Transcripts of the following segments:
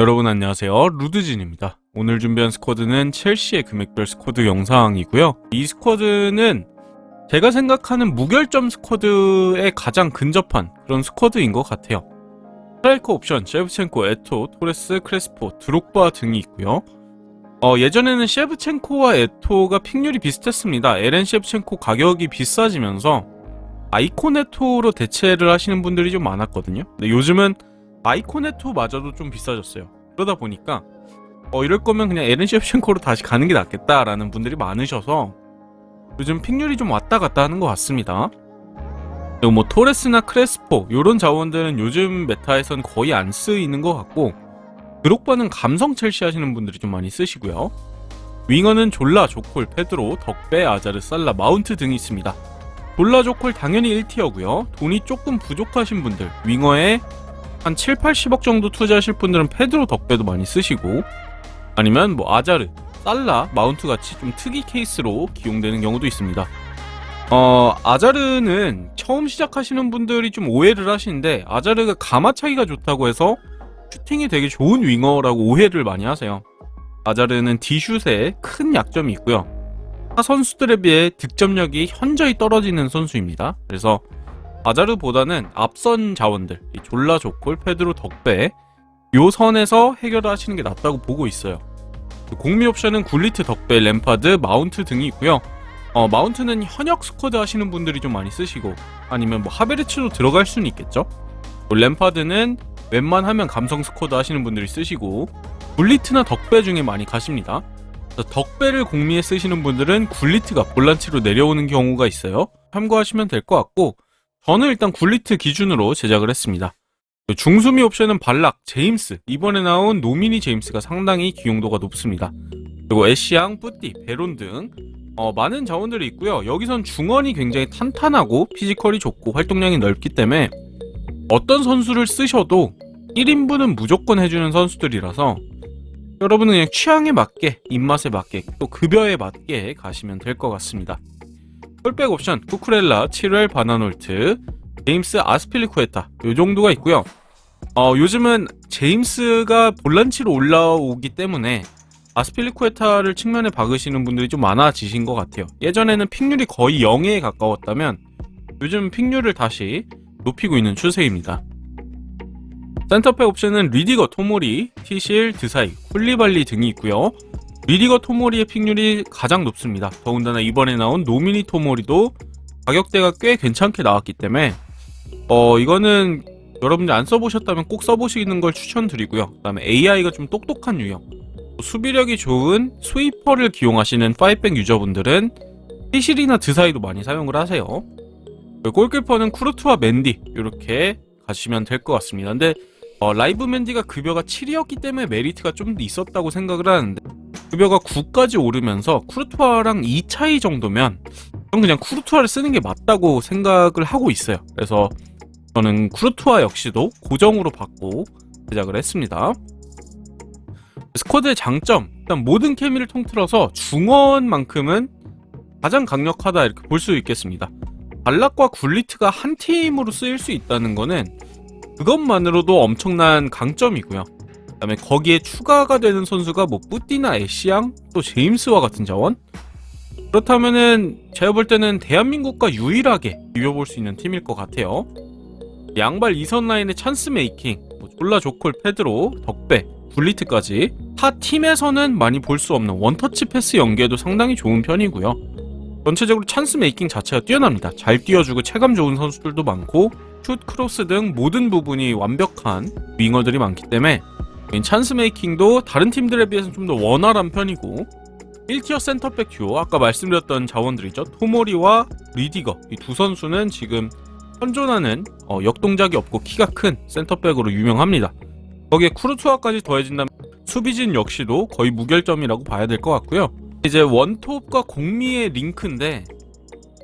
여러분 안녕하세요. 루드진입니다. 오늘 준비한 스쿼드는 첼시의 금액별 스쿼드 영상이고요. 이 스쿼드는 제가 생각하는 무결점 스쿼드에 가장 근접한 그런 스쿼드인 것 같아요. 스트라이커 옵션, 셰브첸코, 에토, 토레스, 크레스포, 드록바 등이 있고요. 어, 예전에는 셰브첸코와 에토가 픽률이 비슷했습니다. 에렌 셰브첸코 가격이 비싸지면서 아이콘 에토로 대체를 하시는 분들이 좀 많았거든요. 근데 요즘은 아이코네토마저도 좀 비싸졌어요. 그러다 보니까 어 이럴 거면 그냥 에렌 셰프첸코로 다시 가는 게 낫겠다라는 분들이 많으셔서 요즘 픽률이 좀 왔다 갔다 하는 것 같습니다. 그리고 뭐 토레스나 크레스포 이런 자원들은 요즘 메타에선 거의 안 쓰이는 것 같고 드록바는 감성 첼시 하시는 분들이 좀 많이 쓰시고요. 윙어는 졸라, 조콜, 페드로, 덕배, 아자르, 살라, 마운트 등이 있습니다. 졸라, 조콜 당연히 1티어고요. 돈이 조금 부족하신 분들 윙어에 한 7, 80억 정도 투자하실 분들은 페드로 덕배도 많이 쓰시고 아니면 뭐 아자르, 살라, 마운트 같이 좀 특이 케이스로 기용되는 경우도 있습니다. 어, 아자르는 처음 시작하시는 분들이 좀 오해를 하시는데 아자르가 가마 차기가 좋다고 해서 슈팅이 되게 좋은 윙어라고 오해를 많이 하세요. 아자르는 디슛에 큰 약점이 있고요. 타 선수들에 비해 득점력이 현저히 떨어지는 선수입니다. 그래서 아자르보다는 앞선 자원들, 이 졸라 조콜, 페드로 덕배 요 선에서 해결하시는 게 낫다고 보고 있어요. 공미 옵션은 굴리트, 덕배, 램파드, 마운트 등이 있고요. 어, 마운트는 현역 스쿼드 하시는 분들이 좀 많이 쓰시고 아니면 뭐 하베르츠도 들어갈 수는 있겠죠. 뭐 램파드는 웬만하면 감성 스쿼드 하시는 분들이 쓰시고 굴리트나 덕배 중에 많이 가십니다. 덕배를 공미에 쓰시는 분들은 굴리트가 볼란치로 내려오는 경우가 있어요. 참고하시면 될 것 같고 저는 일단 굴리트 기준으로 제작을 했습니다. 중수미 옵션은 발락, 제임스, 이번에 나온 노미니 제임스가 상당히 기용도가 높습니다. 그리고 애쉬양, 뿌띠, 베론 등 어, 많은 자원들이 있고요. 여기선 중원이 굉장히 탄탄하고 피지컬이 좋고 활동량이 넓기 때문에 어떤 선수를 쓰셔도 1인분은 무조건 해주는 선수들이라서 여러분은 그냥 취향에 맞게, 입맛에 맞게, 또 급여에 맞게 가시면 될 것 같습니다. 풀백 옵션 쿠쿠렐라, 7웰 바나놀트, 제임스 아스필리쿠에타 요 정도가 있고요. 어, 요즘은 제임스가 볼란치로 올라오기 때문에 아스필리쿠에타를 측면에 박으시는 분들이 좀 많아지신 것 같아요. 예전에는 픽률이 거의 0에 가까웠다면 요즘 픽률을 다시 높이고 있는 추세입니다. 센터백 옵션은 리디거, 토모리, 티실, 드사이, 훌리발리 등이 있고요. 리디거 토모리의 픽률이 가장 높습니다. 더군다나 이번에 나온 노미니 토모리도 가격대가 꽤 괜찮게 나왔기 때문에 어 이거는 여러분들 안 써보셨다면 꼭 써보시는 걸 추천드리고요. 그 다음에 AI가 좀 똑똑한 유형, 수비력이 좋은 스위퍼를 기용하시는 파이백 유저분들은 티실이나 드사이도 많이 사용을 하세요. 골키퍼는 쿠르트와 맨디 이렇게 가시면 될 것 같습니다. 근데 어, 라이브 맨디가 급여가 7이었기 때문에 메리트가 좀 있었다고 생각을 하는데 급여가 9까지 오르면서 쿠르투아랑 2 차이 정도면 저는 그냥 쿠르투아를 쓰는 게 맞다고 생각을 하고 있어요. 그래서 저는 쿠르투아 역시도 고정으로 받고 제작을 했습니다. 스쿼드의 장점 일단 모든 케미를 통틀어서 중원만큼은 가장 강력하다 이렇게 볼 수 있겠습니다. 발락과 굴리트가 한 팀으로 쓰일 수 있다는 거는 그것만으로도 엄청난 강점이고요. 그다음에 거기에 추가가 되는 선수가 뭐 뿌띠나 애쉬양 또 제임스와 같은 자원 그렇다면은 제가 볼 때는 대한민국과 유일하게 비벼볼 수 있는 팀일 것 같아요. 양발 2선 라인의 찬스 메이킹, 뭐 졸라 조콜, 페드로, 덕배, 굴리트까지 타 팀에서는 많이 볼 수 없는 원터치 패스 연계도 상당히 좋은 편이고요. 전체적으로 찬스 메이킹 자체가 뛰어납니다. 잘 뛰어주고 체감 좋은 선수들도 많고 슛, 크로스 등 모든 부분이 완벽한 윙어들이 많기 때문에 찬스 메이킹도 다른 팀들에 비해서 좀더 원활한 편이고 1티어 센터백 듀오 아까 말씀드렸던 자원들이죠. 토모리와 리디거 이 두 선수는 지금 현존하는 어, 역동작이 없고 키가 큰 센터백으로 유명합니다. 거기에 쿠르투아까지 더해진다면 수비진 역시도 거의 무결점이라고 봐야 될 것 같고요. 이제 원톱과 공미의 링크인데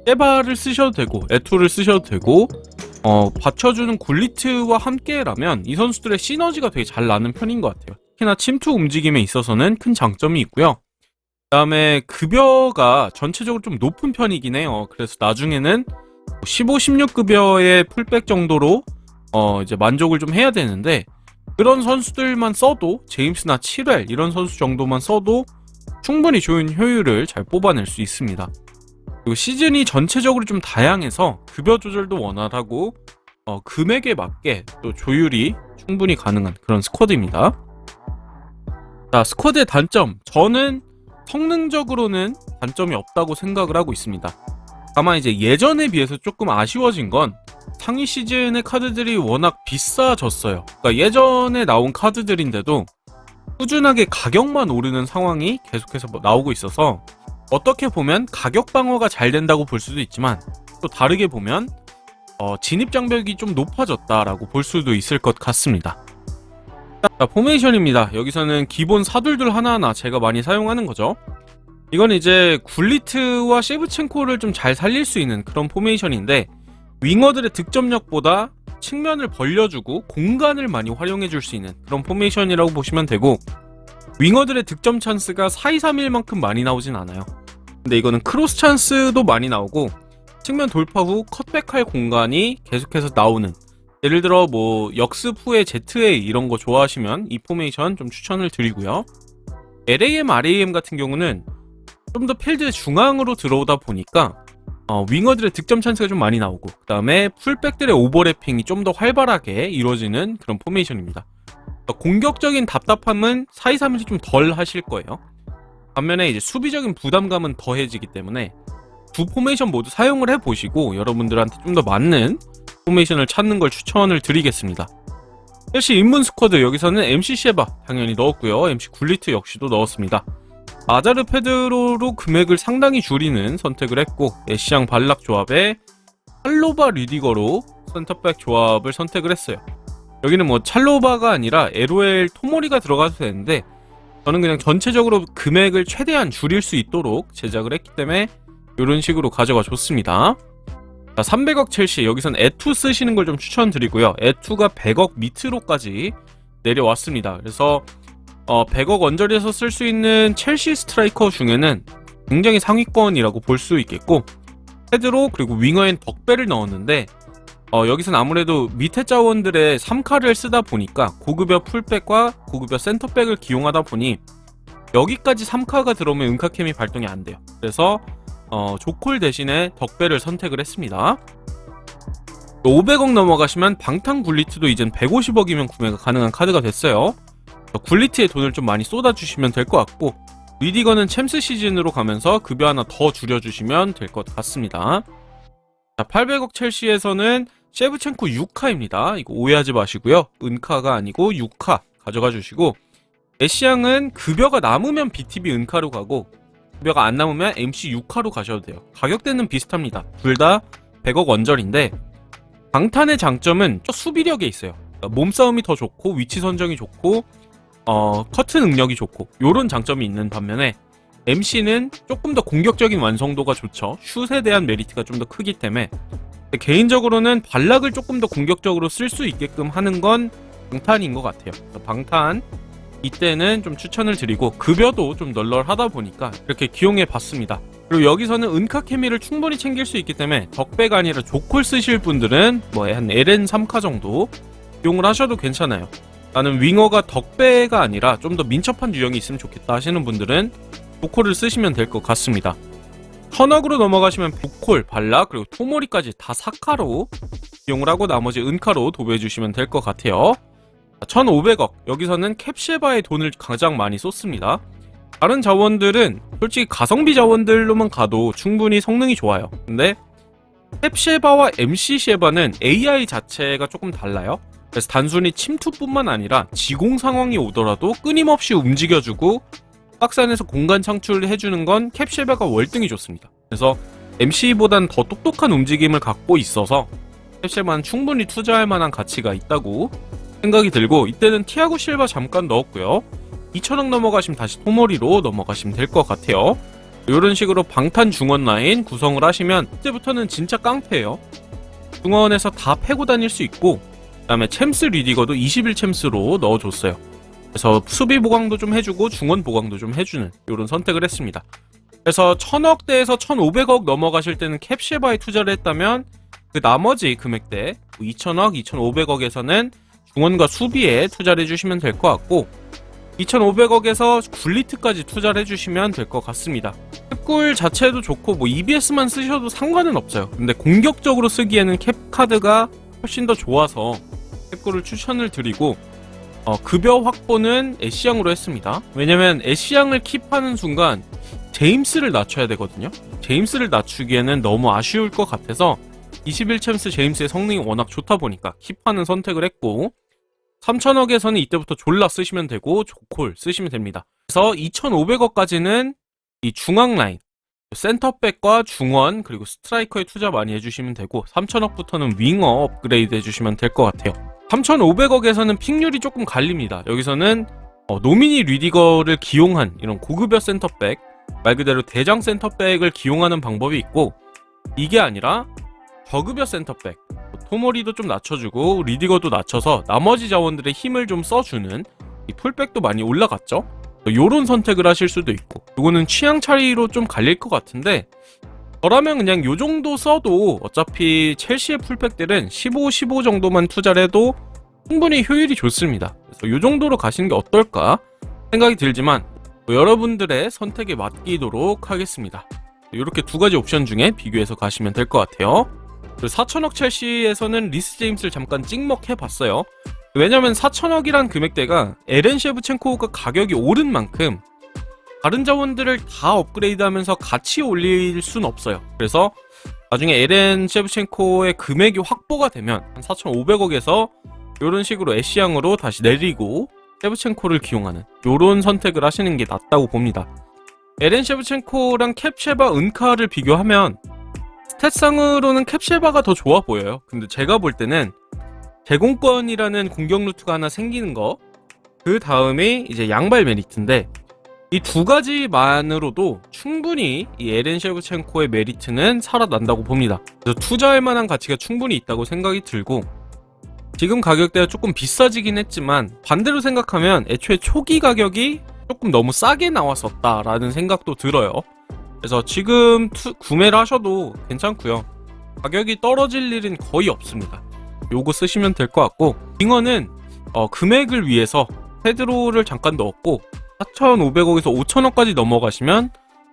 깨바를 쓰셔도 되고 에투를 쓰셔도 되고 어, 받쳐주는 굴리트와 함께라면 이 선수들의 시너지가 되게 잘 나는 편인 것 같아요. 특히나 침투 움직임에 있어서는 큰 장점이 있고요. 그 다음에 급여가 전체적으로 좀 높은 편이긴 해요. 그래서 나중에는 15, 16 급여의 풀백 정도로 어, 이제 만족을 좀 해야 되는데 그런 선수들만 써도 제임스나 7웰 이런 선수 정도만 써도 충분히 좋은 효율을 잘 뽑아낼 수 있습니다. 그리고 시즌이 전체적으로 좀 다양해서 급여 조절도 원활하고 어, 금액에 맞게 또 조율이 충분히 가능한 그런 스쿼드입니다. 자, 스쿼드의 단점. 저는 성능적으로는 단점이 없다고 생각을 하고 있습니다. 다만 이제 예전에 비해서 조금 아쉬워진 건 상위 시즌의 카드들이 워낙 비싸졌어요. 그러니까 예전에 나온 카드들인데도 꾸준하게 가격만 오르는 상황이 계속해서 뭐 나오고 있어서 어떻게 보면 가격 방어가 잘 된다고 볼 수도 있지만 또 다르게 보면 어, 진입 장벽이 좀 높아졌다라고 볼 수도 있을 것 같습니다. 자, 포메이션입니다. 여기서는 기본 사둘둘 하나하나 제가 많이 사용하는 거죠. 이건 이제 굴리트와 셰브첸코를 좀 잘 살릴 수 있는 그런 포메이션인데 윙어들의 득점력보다 측면을 벌려주고 공간을 많이 활용해 줄 수 있는 그런 포메이션이라고 보시면 되고 윙어들의 득점 찬스가 4-2-3-1만큼 많이 나오진 않아요. 근데 이거는 크로스 찬스도 많이 나오고 측면 돌파 후 컷백할 공간이 계속해서 나오는 예를 들어 뭐 역습 후에 ZA 이런 거 좋아하시면 이 포메이션 좀 추천을 드리고요. LAM, RAM 같은 경우는 좀 더 필드 중앙으로 들어오다 보니까 어, 윙어들의 득점 찬스가 좀 많이 나오고 그 다음에 풀백들의 오버래핑이 좀 더 활발하게 이루어지는 그런 포메이션입니다. 그러니까 공격적인 답답함은 4-2-3-1이 좀덜 하실 거예요. 반면에 이제 수비적인 부담감은 더해지기 때문에 두 포메이션 모두 사용을 해보시고 여러분들한테 좀 더 맞는 포메이션을 찾는 걸 추천을 드리겠습니다. 첼시 입문 스쿼드 여기서는 MC 셰바 당연히 넣었고요. MC 굴리트 역시도 넣었습니다. 아자르 페드로로 금액을 상당히 줄이는 선택을 했고 에시앙 발락 조합에 찰로바 리디거로 센터백 조합을 선택을 했어요. 여기는 뭐 찰로바가 아니라 LOL 토모리가 들어가도 되는데 저는 그냥 전체적으로 금액을 최대한 줄일 수 있도록 제작을 했기 때문에 이런 식으로 가져가 줬습니다. 자, 300억 첼시 여기선 에투 쓰시는 걸 좀 추천드리고요. 에투가 100억 밑으로까지 내려왔습니다. 그래서 어, 100억 언저리에서 쓸 수 있는 첼시 스트라이커 중에는 굉장히 상위권이라고 볼 수 있겠고 헤드로 그리고 윙어엔 덕배를 넣었는데 어, 여기선 아무래도 밑에 자원들의 3카를 쓰다 보니까 고급여 풀백과 고급여 센터백을 기용하다 보니 여기까지 3카가 들어오면 은카캠이 발동이 안 돼요. 그래서 어, 조콜 대신에 덕배를 선택을 했습니다. 500억 넘어가시면 방탄 굴리트도 이젠 150억이면 구매가 가능한 카드가 됐어요. 굴리트에 돈을 좀 많이 쏟아주시면 될 것 같고 리디거는 챔스 시즌으로 가면서 급여 하나 더 줄여주시면 될 것 같습니다. 자, 800억 첼시에서는 셰브첸코 6카입니다. 이거 오해하지 마시고요. 은카가 아니고 6카 가져가 주시고 에시앙은 급여가 남으면 BTB 은카로 가고 급여가 안 남으면 MC 6카로 가셔도 돼요. 가격대는 비슷합니다. 둘 다 100억 원절인데 방탄의 장점은 수비력에 있어요. 그러니까 몸싸움이 더 좋고 위치 선정이 좋고 어, 커트 능력이 좋고 요런 장점이 있는 반면에 MC는 조금 더 공격적인 완성도가 좋죠. 슛에 대한 메리트가 좀 더 크기 때문에 개인적으로는 발락을 조금 더 공격적으로 쓸 수 있게끔 하는 건 방탄인 것 같아요. 방탄 이때는 좀 추천을 드리고 급여도 좀 널널하다 보니까 이렇게 기용해 봤습니다. 그리고 여기서는 은카 케미를 충분히 챙길 수 있기 때문에 덕배가 아니라 조콜 쓰실 분들은 뭐 한 LN 3카 정도 이용을 하셔도 괜찮아요. 나는 윙어가 덕배가 아니라 좀 더 민첩한 유형이 있으면 좋겠다 하시는 분들은 조콜을 쓰시면 될 것 같습니다. 천억으로 넘어가시면 부콜, 발락, 그리고 토모리까지 다 사카로 이용을 하고 나머지 은카로 도배해 주시면 될 것 같아요. 1,500억. 여기서는 캡쉐바의 돈을 가장 많이 쏟습니다. 다른 자원들은 솔직히 가성비 자원들로만 가도 충분히 성능이 좋아요. 근데 캡쉐바와 MC 쉐바는 AI 자체가 조금 달라요. 그래서 단순히 침투뿐만 아니라 지공 상황이 오더라도 끊임없이 움직여주고 박스 안에서 공간 창출을 해주는 건 캡쉐바가 월등히 좋습니다. 그래서 MC보단 더 똑똑한 움직임을 갖고 있어서 캡쉐바는 충분히 투자할 만한 가치가 있다고 생각이 들고 이때는 티아고 실바 잠깐 넣었고요. 2천억 넘어가시면 다시 토모리로 넘어가시면 될 것 같아요. 이런 식으로 방탄 중원 라인 구성을 하시면 이제부터는 진짜 깡패예요. 중원에서 다 패고 다닐 수 있고 그 다음에 챔스 리디거도 21 챔스로 넣어줬어요. 그래서 수비 보강도 좀 해주고 중원 보강도 좀 해주는 이런 선택을 했습니다. 그래서 1000억대에서 1500억 넘어가실 때는 캡쉐바에 투자를 했다면 그 나머지 금액대 2000억, 2500억에서는 중원과 수비에 투자를 해주시면 될 것 같고 2,500억에서 굴리트까지 투자를 해주시면 될 것 같습니다. 캡굴 자체도 좋고 뭐 EBS만 쓰셔도 상관은 없어요. 근데 공격적으로 쓰기에는 캡 카드가 훨씬 더 좋아서 캡굴을 추천을 드리고 어, 급여 확보는 애쉬양으로 했습니다. 왜냐면 애쉬양을 킵하는 순간 제임스를 낮춰야 되거든요. 제임스를 낮추기에는 너무 아쉬울 것 같아서 21 챔스 제임스의 성능이 워낙 좋다 보니까 킵하는 선택을 했고 3천억에서는 이때부터 졸라 쓰시면 되고 조콜 쓰시면 됩니다. 그래서 2,500억까지는 이 중앙 라인 센터백과 중원 그리고 스트라이커에 투자 많이 해주시면 되고 3천억부터는 윙어 업그레이드 해주시면 될 것 같아요. 3,500억에서는 픽률이 조금 갈립니다. 여기서는 어, 노미니 리디거를 기용한 이런 고급여 센터백 말 그대로 대장 센터백을 기용하는 방법이 있고 이게 아니라 저급여 센터백 뭐 토모리도 좀 낮춰주고 리디거도 낮춰서 나머지 자원들의 힘을 좀 써주는 이 풀백도 많이 올라갔죠. 요런 선택을 하실 수도 있고 요거는 취향 차이로 좀 갈릴 것 같은데 저라면 그냥 요 정도 써도 어차피 첼시의 풀백들은 15, 15 정도만 투자를 해도 충분히 효율이 좋습니다. 그래서 요 정도로 가시는 게 어떨까 생각이 들지만 뭐 여러분들의 선택에 맡기도록 하겠습니다. 이렇게 두 가지 옵션 중에 비교해서 가시면 될 것 같아요. 그리고 4천억 첼시에서는 리스 제임스를 잠깐 찍먹해 봤어요. 왜냐면 4천억이란 금액대가 에렌 셰브첸코가 가격이 오른 만큼 다른 자원들을 다 업그레이드하면서 같이 올릴 순 없어요. 그래서 나중에 에렌 셰브첸코의 금액이 확보가 되면 한 4,500억에서 이런 식으로 애쉬양으로 다시 내리고 셰브첸코를 기용하는 이런 선택을 하시는 게 낫다고 봅니다. 에렌 셰브첸코랑 캡쉐바 은카를 비교하면 스탯상으로는 캡쉐바가 더 좋아 보여요. 근데 제가 볼 때는 제공권이라는 공격 루트가 하나 생기는 거, 그 다음에 이제 양발 메리트인데, 이 두 가지만으로도 충분히 이 에렌 셰브첸코의 메리트는 살아난다고 봅니다. 그래서 투자할 만한 가치가 충분히 있다고 생각이 들고, 지금 가격대가 조금 비싸지긴 했지만, 반대로 생각하면 애초에 초기 가격이 조금 너무 싸게 나왔었다라는 생각도 들어요. 그래서 지금 투- 구매를 하셔도 괜찮고요. 가격이 떨어질 일은 거의 없습니다. 요거 쓰시면 될 것 같고 빙어는 어, 금액을 위해서 헤드로를 잠깐 넣었고 4,500억에서 5,000억까지 넘어가시면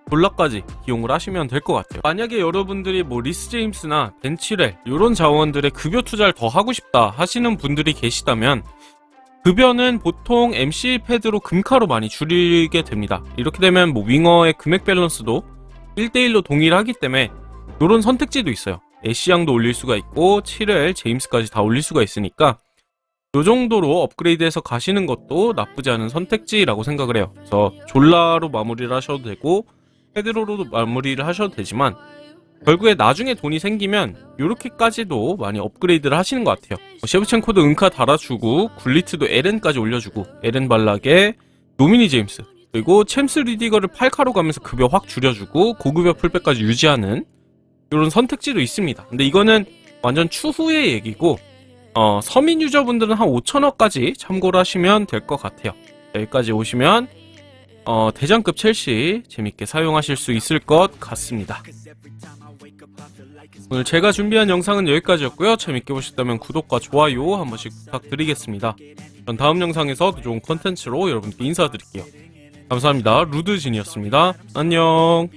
볼라까지 이용을 하시면 될 것 같아요. 만약에 여러분들이 뭐 리스 제임스나 벤치렐 이런 자원들의 급여 투자를 더 하고 싶다 하시는 분들이 계시다면 급여는 보통 MC 패드로 금카로 많이 줄이게 됩니다. 이렇게 되면 뭐 윙어의 금액 밸런스도 1대1로 동일하기 때문에 이런 선택지도 있어요. 애쉬 양도 올릴 수가 있고 7엘 제임스까지 다 올릴 수가 있으니까 이 정도로 업그레이드해서 가시는 것도 나쁘지 않은 선택지라고 생각을 해요. 그래서 졸라로 마무리를 하셔도 되고 헤드로로도 마무리를 하셔도 되지만 결국에 나중에 돈이 생기면 이렇게까지도 많이 업그레이드를 하시는 것 같아요. 셰브첸코도 은카 달아주고 굴리트도 에렌까지 올려주고 에렌 발락에 노미니 제임스 그리고 챔스 리디거를 8카로 가면서 급여 확 줄여주고 고급여 풀백까지 유지하는 이런 선택지도 있습니다. 근데 이거는 완전 추후의 얘기고 어, 서민 유저분들은 한 5천억까지 참고를 하시면 될 것 같아요. 여기까지 오시면 어, 대장급 첼시 재밌게 사용하실 수 있을 것 같습니다. 오늘 제가 준비한 영상은 여기까지였고요. 재밌게 보셨다면 구독과 좋아요 한 번씩 부탁드리겠습니다. 전 다음 영상에서 더 좋은 컨텐츠로 여러분께 인사드릴게요. 감사합니다. 루드진이었습니다. 안녕.